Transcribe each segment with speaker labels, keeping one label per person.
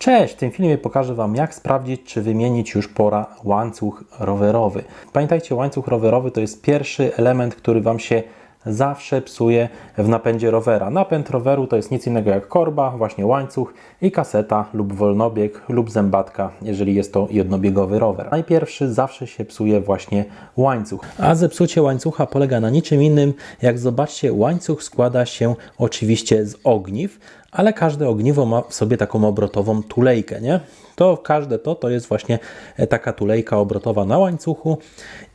Speaker 1: Cześć! W tym filmie pokażę Wam, jak sprawdzić, czy wymienić już pora łańcuch rowerowy. Pamiętajcie, łańcuch rowerowy to jest pierwszy element, który Wam się zawsze psuje w napędzie rowera. Napęd roweru to jest nic innego jak korba, właśnie łańcuch i kaseta lub wolnobieg lub zębatka, jeżeli jest to jednobiegowy rower. Najpierwszy zawsze się psuje właśnie łańcuch. A zepsucie łańcucha polega na niczym innym, jak zobaczcie, łańcuch składa się oczywiście z ogniw, ale każde ogniwo ma w sobie taką obrotową tulejkę, nie? To każde to, to jest właśnie e, taka tulejka obrotowa na łańcuchu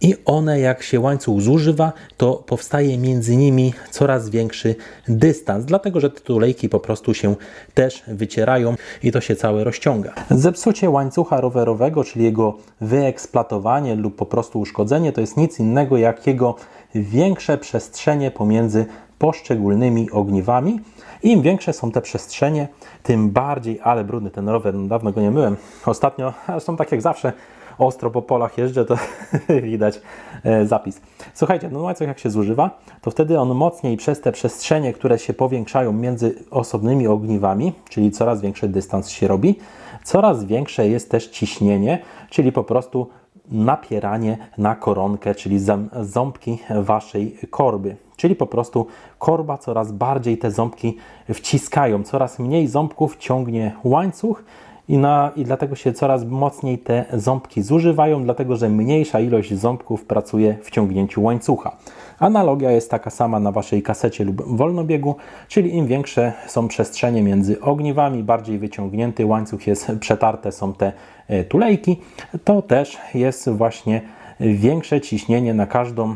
Speaker 1: i one jak się łańcuch zużywa, to powstaje między nimi coraz większy dystans, dlatego że te tulejki po prostu się też wycierają i to się całe rozciąga. Zepsucie łańcucha rowerowego, czyli jego wyeksploatowanie lub po prostu uszkodzenie, to jest nic innego jak jego większe przestrzenie pomiędzy poszczególnymi ogniwami. Im większe są te przestrzenie, tym bardziej, ale brudny ten rower, no dawno go nie myłem. Ostatnio, zresztą tak jak zawsze, ostro po polach jeżdżę, to widać e, zapis. Słuchajcie, no łańcuch jak się zużywa, to wtedy on mocniej przez te przestrzenie, które się powiększają między osobnymi ogniwami, czyli coraz większy dystans się robi, coraz większe jest też ciśnienie, czyli po prostu napieranie na koronkę, czyli ząbki waszej korby. Czyli po prostu korba coraz bardziej te ząbki wciskają, coraz mniej ząbków ciągnie łańcuch i, na, i dlatego się coraz mocniej te ząbki zużywają, dlatego że mniejsza ilość ząbków pracuje w ciągnięciu łańcucha. Analogia jest taka sama na waszej kasecie lub wolnobiegu, czyli im większe są przestrzenie między ogniwami, bardziej wyciągnięty łańcuch jest, przetarte są te e, tulejki, to też jest właśnie większe ciśnienie na każdą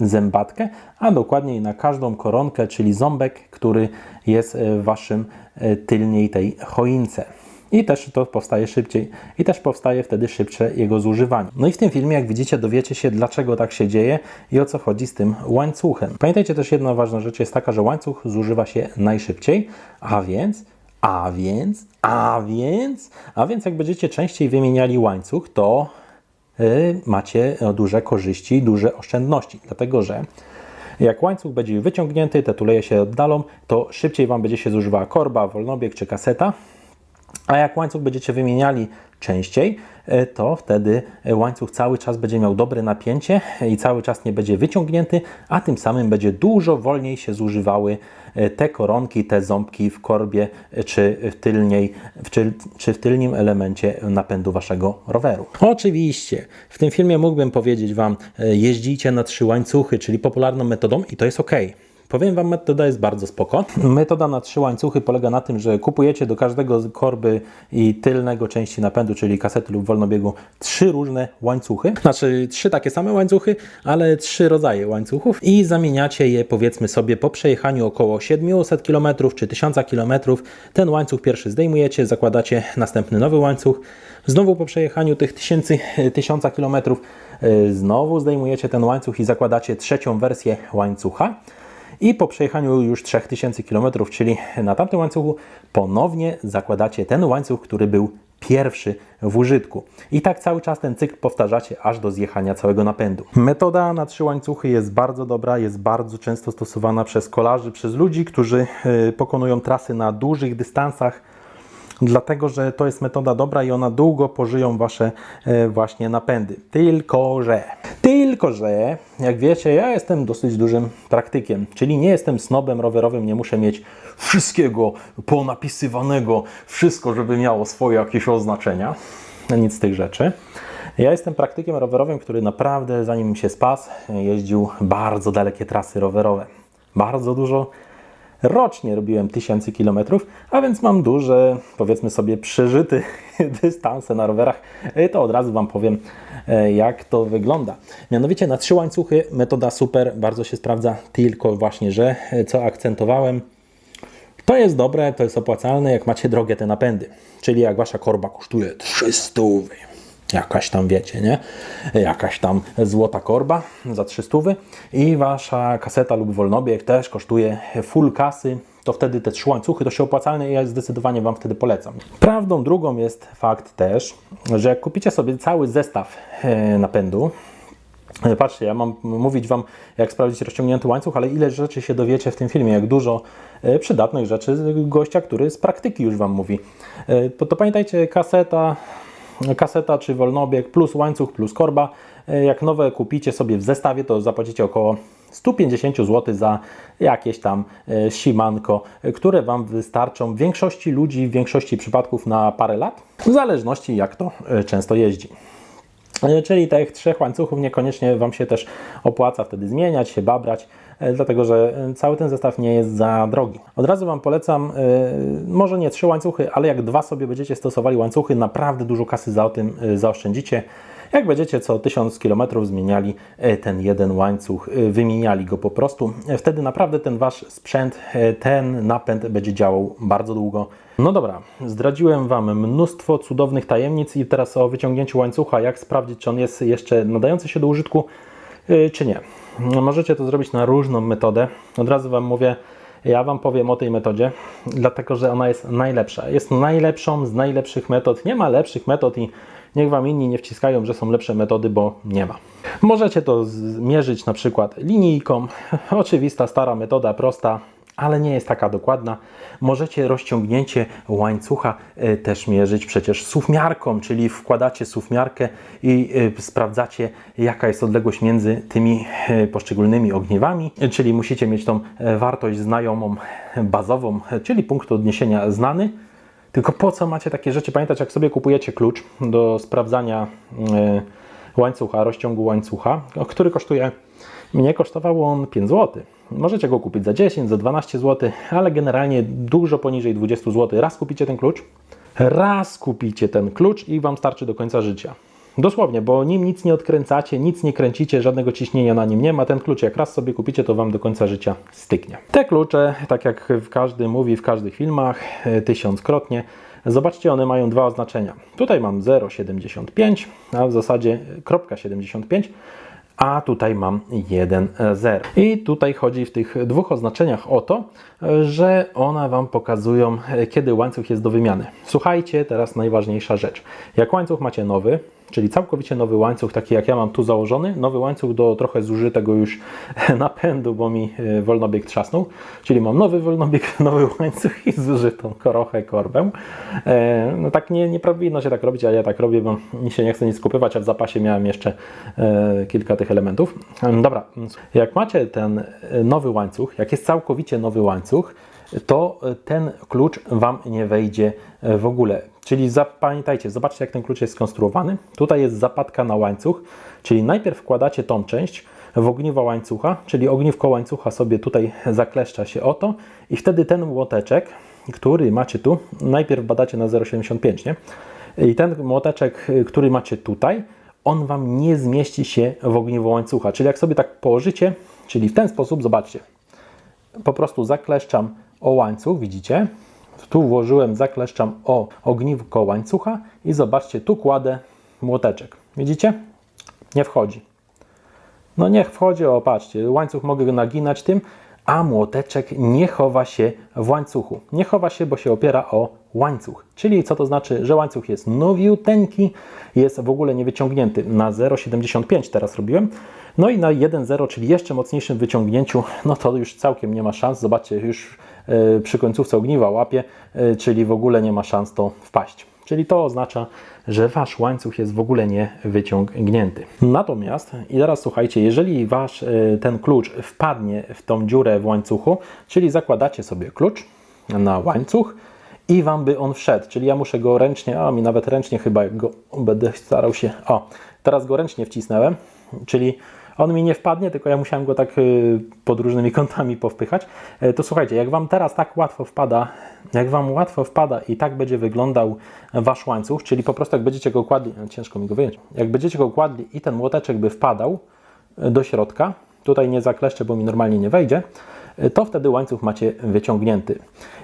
Speaker 1: zębatkę, a dokładniej na każdą koronkę, czyli ząbek, który jest w waszym e, tylniej tej choince. I też to powstaje szybciej i też powstaje wtedy szybsze jego zużywanie. No i w tym filmie, jak widzicie, dowiecie się, dlaczego tak się dzieje i o co chodzi z tym łańcuchem. Pamiętajcie też, jedna ważna rzecz jest taka, że łańcuch zużywa się najszybciej, a więc a więc, a więc, a więc jak będziecie częściej wymieniali łańcuch, to y, macie duże korzyści, duże oszczędności, dlatego że jak łańcuch będzie wyciągnięty, te tuleje się oddalą, to szybciej Wam będzie się zużywała korba, wolnobieg czy kaseta, a jak łańcuch będziecie wymieniali częściej, e, to wtedy łańcuch cały czas będzie miał dobre napięcie i cały czas nie będzie wyciągnięty, a tym samym będzie dużo wolniej się zużywały e, te koronki, te ząbki w korbie e, czy w, tylniej, czy, czy w tylnym elemencie napędu waszego roweru. Oczywiście, w tym filmie mógłbym powiedzieć Wam, jeździcie na trzy łańcuchy, czyli popularną metodą i to jest ok. Powiem Wam, metoda jest bardzo spoko. Metoda na trzy łańcuchy polega na tym, że kupujecie do każdego korby i tylnego części napędu, czyli kasety lub wolnobiegu, trzy różne łańcuchy. Znaczy trzy takie same łańcuchy, ale trzy rodzaje łańcuchów i zamieniacie je powiedzmy sobie po przejechaniu około 700 km czy 1000 km. Ten łańcuch pierwszy zdejmujecie, zakładacie następny nowy łańcuch. Znowu po przejechaniu tych 1000, 1000 km znowu zdejmujecie ten łańcuch i zakładacie trzecią wersję łańcucha. I po przejechaniu już 3000 km, czyli na tamtym łańcuchu, ponownie zakładacie ten łańcuch, który był pierwszy w użytku. I tak cały czas ten cykl powtarzacie aż do zjechania całego napędu. Metoda na trzy łańcuchy jest bardzo dobra, jest bardzo często stosowana przez kolarzy, przez ludzi, którzy y, pokonują trasy na dużych dystansach dlatego że to jest metoda dobra i ona długo pożyją Wasze e, właśnie napędy. Tylko, że, tylko, że, jak wiecie, ja jestem dosyć dużym praktykiem, czyli nie jestem snobem rowerowym, nie muszę mieć wszystkiego ponapisywanego, wszystko, żeby miało swoje jakieś oznaczenia, nic z tych rzeczy. Ja jestem praktykiem rowerowym, który naprawdę, zanim się spas, jeździł bardzo dalekie trasy rowerowe. Bardzo dużo Rocznie robiłem tysięcy kilometrów, a więc mam duże, powiedzmy sobie, przeżyty dystanse na rowerach. To od razu Wam powiem, e, jak to wygląda. Mianowicie na trzy łańcuchy metoda super, bardzo się sprawdza, tylko właśnie, że e, co akcentowałem, to jest dobre, to jest opłacalne, jak macie drogie te napędy. Czyli jak Wasza korba kosztuje 300 jakaś tam wiecie, nie? Jakaś tam złota korba za 300 i wasza kaseta lub wolnobieg też kosztuje full kasy, to wtedy te trzy łańcuchy to się opłacalne i ja zdecydowanie Wam wtedy polecam. Prawdą drugą jest fakt też, że jak kupicie sobie cały zestaw e, napędu, E, Patrzcie, ja mam mówić Wam, jak sprawdzić rozciągnięty łańcuch, ale ile rzeczy się dowiecie w tym filmie, jak dużo e, przydatnych rzeczy gościa, który z praktyki już Wam mówi. To pamiętajcie, kaseta, kaseta czy wolnobieg plus łańcuch plus korba. E, Jak nowe kupicie sobie w zestawie, to zapłacicie około 150 zł za jakieś tam e, simanko, e, które Wam wystarczą w większości ludzi, w większości przypadków na parę lat, w zależności jak to często jeździ. E, Czyli tych trzech łańcuchów niekoniecznie Wam się też opłaca wtedy zmieniać, się babrać, e, dlatego że e, cały ten zestaw nie jest za drogi. Od razu Wam polecam, e, może nie trzy łańcuchy, ale jak dwa sobie będziecie stosowali łańcuchy, naprawdę dużo kasy za tym zaoszczędzicie. Jak będziecie co 1000 km zmieniali e, ten jeden łańcuch, e, wymieniali go po prostu, e, wtedy naprawdę ten Wasz sprzęt, ten napęd będzie działał bardzo długo. No dobra, zdradziłem Wam mnóstwo cudownych tajemnic i teraz o wyciągnięciu łańcucha, jak sprawdzić, czy on jest jeszcze nadający się do użytku, czy nie. Możecie to zrobić na różną metodę. Od razu Wam mówię, ja Wam powiem o tej metodzie, dlatego że ona jest najlepsza. Jest najlepszą z najlepszych metod. Nie ma lepszych metod i niech Wam inni nie wciskają, że są lepsze metody, bo nie ma. Możecie to zmierzyć na przykład linijką. Oczywista, stara metoda, prosta ale nie jest taka dokładna. Możecie rozciągnięcie łańcucha e, też mierzyć przecież suwmiarką, czyli wkładacie suwmiarkę i e, sprawdzacie jaka jest odległość między tymi e, poszczególnymi ogniwami, czyli musicie mieć tą wartość znajomą, bazową, czyli punkt odniesienia znany. Tylko po co macie takie rzeczy? Pamiętać, jak sobie kupujecie klucz do sprawdzania e, łańcucha, rozciągu łańcucha, który kosztuje, mnie kosztował on 5 zł. Możecie go kupić za 10, za 12 zł, ale generalnie dużo poniżej 20 zł. Raz kupicie ten klucz, raz kupicie ten klucz i Wam starczy do końca życia. Dosłownie, bo nim nic nie odkręcacie, nic nie kręcicie, żadnego ciśnienia na nim nie ma. Ten klucz, jak raz sobie kupicie, to Wam do końca życia styknie. Te klucze, tak jak w każdy mówi w każdych filmach, e, tysiąckrotnie, zobaczcie, one mają dwa oznaczenia. Tutaj mam 0,75, a w zasadzie kropka 75, a tutaj mam 1,0. I tutaj chodzi w tych dwóch oznaczeniach o to, że one Wam pokazują, e, kiedy łańcuch jest do wymiany. Słuchajcie, teraz najważniejsza rzecz. Jak łańcuch macie nowy, czyli całkowicie nowy łańcuch, taki jak ja mam tu założony, nowy łańcuch do trochę zużytego już napędu, bo mi e, wolnobieg trzasnął, czyli mam nowy wolnobieg, nowy łańcuch i zużytą korochę, korbę. E, No tak nie, nie powinno się tak robić, ale ja tak robię, bo mi się nie chce nic kupywać, a w zapasie miałem jeszcze e, kilka tych elementów. Dobra, jak macie ten nowy łańcuch, jak jest całkowicie nowy łańcuch, to ten klucz Wam nie wejdzie w ogóle. Czyli zapamiętajcie, zobaczcie jak ten klucz jest skonstruowany. Tutaj jest zapadka na łańcuch, czyli najpierw wkładacie tą część w ogniwo łańcucha, czyli ogniwko łańcucha sobie tutaj zakleszcza się o to i wtedy ten młoteczek, który macie tu, najpierw badacie na 0,75, nie? I ten młoteczek, który macie tutaj, on Wam nie zmieści się w ogniwo łańcucha. Czyli jak sobie tak położycie, czyli w ten sposób, zobaczcie, po prostu zakleszczam o łańcuch, widzicie? Tu włożyłem, zakleszczam o ogniwko łańcucha i zobaczcie, tu kładę młoteczek. Widzicie? Nie wchodzi. No niech wchodzi, o patrzcie, łańcuch mogę naginać tym, a młoteczek nie chowa się w łańcuchu. Nie chowa się, bo się opiera o łańcuch. Czyli co to znaczy, że łańcuch jest nowiuteńki, jest w ogóle niewyciągnięty. Na 0,75 teraz robiłem. No i na 1,0, czyli jeszcze mocniejszym wyciągnięciu, no to już całkiem nie ma szans. Zobaczcie, już e, przy końcówce ogniwa łapie, e, czyli w ogóle nie ma szans to wpaść. Czyli to oznacza, że wasz łańcuch jest w ogóle nie wyciągnięty. Natomiast, i teraz słuchajcie, jeżeli wasz e, ten klucz wpadnie w tą dziurę w łańcuchu, czyli zakładacie sobie klucz na łańcuch i wam by on wszedł, czyli ja muszę go ręcznie, a mi nawet ręcznie chyba go będę starał się, o, teraz go ręcznie wcisnąłem, czyli on mi nie wpadnie, tylko ja musiałem go tak y, pod różnymi kątami powpychać. E, To słuchajcie, jak Wam teraz tak łatwo wpada, jak Wam łatwo wpada i tak będzie wyglądał Wasz łańcuch, czyli po prostu jak będziecie go kładli, e, ciężko mi go wyjąć, jak będziecie go kładli i ten młoteczek by wpadał e, do środka, tutaj nie zakleszczę, bo mi normalnie nie wejdzie, to wtedy łańcuch macie wyciągnięty.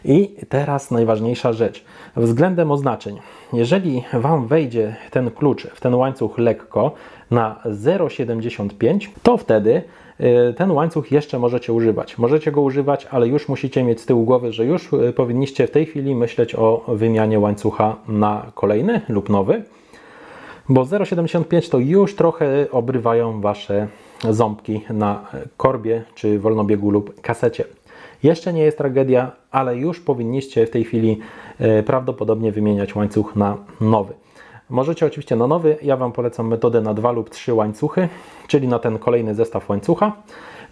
Speaker 1: I teraz najważniejsza rzecz. Względem oznaczeń. Jeżeli Wam wejdzie ten klucz w ten łańcuch lekko na 0,75, to wtedy y, ten łańcuch jeszcze możecie używać. Możecie go używać, ale już musicie mieć z tyłu głowy, że już y, powinniście w tej chwili myśleć o wymianie łańcucha na kolejny lub nowy Bo 0,75 to już trochę obrywają Wasze ząbki na korbie czy wolnobiegu lub kasecie. Jeszcze nie jest tragedia, ale już powinniście w tej chwili e, prawdopodobnie wymieniać łańcuch na nowy. Możecie oczywiście na nowy, ja Wam polecam metodę na dwa lub trzy łańcuchy, czyli na ten kolejny zestaw łańcucha.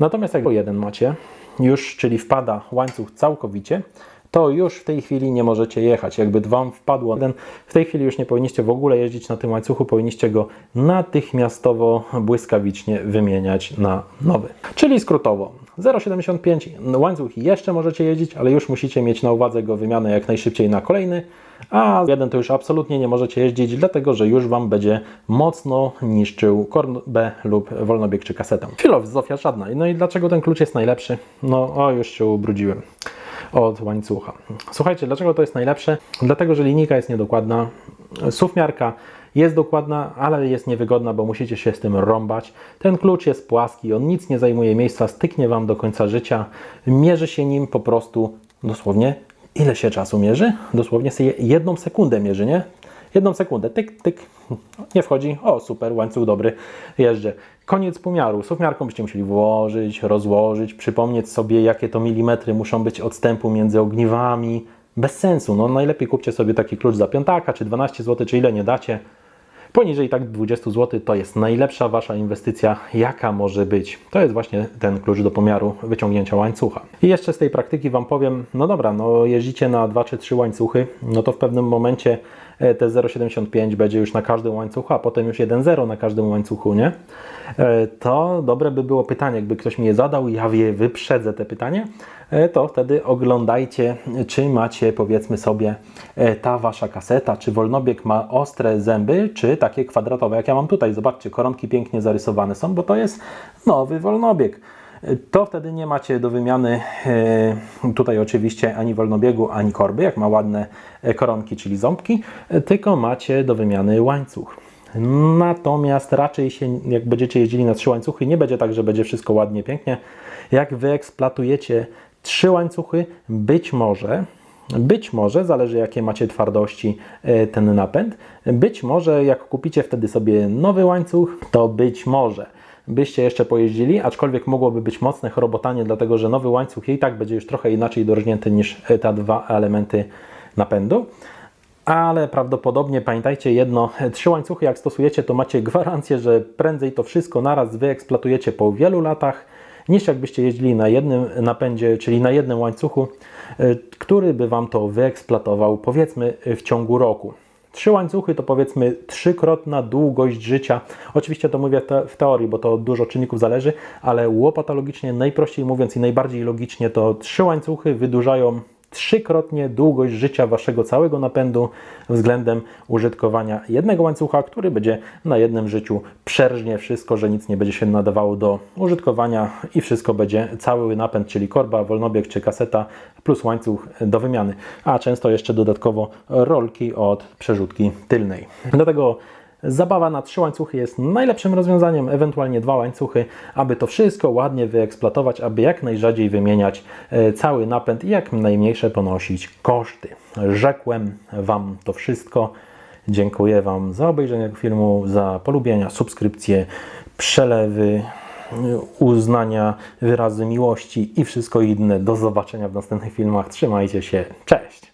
Speaker 1: Natomiast jak jeden macie już, czyli wpada łańcuch całkowicie, to już w tej chwili nie możecie jechać. Jakby Wam wpadło jeden, w tej chwili już nie powinniście w ogóle jeździć na tym łańcuchu, powinniście go natychmiastowo, błyskawicznie wymieniać na nowy. Czyli skrótowo, 0,75 łańcuch jeszcze możecie jeździć, ale już musicie mieć na uwadze go wymianę jak najszybciej na kolejny, a jeden to już absolutnie nie możecie jeździć, dlatego że już Wam będzie mocno niszczył korbę lub wolnobieg czy kasetę. Filozofia żadna. No i dlaczego ten klucz jest najlepszy? No, o, już się ubrudziłem od łańcucha. Słuchajcie, dlaczego to jest najlepsze? Dlatego, że linijka jest niedokładna, suwmiarka jest dokładna, ale jest niewygodna, bo musicie się z tym rąbać. Ten klucz jest płaski, on nic nie zajmuje miejsca, styknie Wam do końca życia. Mierzy się nim po prostu dosłownie ile się czasu mierzy? Dosłownie sobie jedną sekundę mierzy, nie? Jedną sekundę, tyk, tyk, nie wchodzi, o super, łańcuch dobry, jeżdżę. Koniec pomiaru, suwmiarką byście musieli włożyć, rozłożyć, przypomnieć sobie, jakie to milimetry muszą być odstępu między ogniwami. Bez sensu, no najlepiej kupcie sobie taki klucz za piątaka, czy 12 zł, czy ile nie dacie. Poniżej tak 20 zł to jest najlepsza Wasza inwestycja, jaka może być. To jest właśnie ten klucz do pomiaru wyciągnięcia łańcucha. I jeszcze z tej praktyki Wam powiem, no dobra, no jeździcie na 2 czy 3 łańcuchy, no to w pewnym momencie e, te 0,75 będzie już na każdym łańcuchu, a potem już 1,0 na każdym łańcuchu, nie? E, To dobre by było pytanie, jakby ktoś mi je zadał, ja je wyprzedzę te pytanie, to wtedy oglądajcie, czy macie powiedzmy sobie e, ta Wasza kaseta, czy wolnobieg ma ostre zęby, czy takie kwadratowe, jak ja mam tutaj. Zobaczcie, koronki pięknie zarysowane są, bo to jest nowy wolnobieg. E, To wtedy nie macie do wymiany e, tutaj oczywiście ani wolnobiegu, ani korby, jak ma ładne e, koronki, czyli ząbki, e, tylko macie do wymiany łańcuch. Natomiast raczej się, jak będziecie jeździli na trzy łańcuchy, nie będzie tak, że będzie wszystko ładnie, pięknie. Jak wyeksploatujecie trzy łańcuchy, być może, być może, zależy jakie macie twardości e, ten napęd, być może jak kupicie wtedy sobie nowy łańcuch, to być może byście jeszcze pojeździli, aczkolwiek mogłoby być mocne chrobotanie, dlatego że nowy łańcuch i tak będzie już trochę inaczej dorżnięty niż e, te dwa elementy napędu. Ale prawdopodobnie pamiętajcie jedno, trzy łańcuchy jak stosujecie, to macie gwarancję, że prędzej to wszystko naraz wyeksploatujecie po wielu latach, niż jakbyście jeździli na jednym napędzie, czyli na jednym łańcuchu, y, który by Wam to wyeksploatował powiedzmy w ciągu roku. Trzy łańcuchy to powiedzmy trzykrotna długość życia. Oczywiście to mówię te, w teorii, bo to dużo czynników zależy, ale łopatologicznie, najprościej mówiąc i najbardziej logicznie, to trzy łańcuchy wydłużają trzykrotnie długość życia Waszego całego napędu względem użytkowania jednego łańcucha, który będzie na jednym życiu przerżnie wszystko, że nic nie będzie się nadawało do użytkowania i wszystko będzie cały napęd, czyli korba, wolnobieg czy kaseta plus łańcuch do wymiany, a często jeszcze dodatkowo rolki od przerzutki tylnej. Dlatego Zabawa na trzy łańcuchy jest najlepszym rozwiązaniem, ewentualnie dwa łańcuchy, aby to wszystko ładnie wyeksploatować, aby jak najrzadziej wymieniać e, cały napęd i jak najmniejsze ponosić koszty. Rzekłem Wam to wszystko. Dziękuję Wam za obejrzenie filmu, za polubienia, subskrypcje, przelewy, uznania, wyrazy miłości i wszystko inne. Do zobaczenia w następnych filmach. Trzymajcie się. Cześć!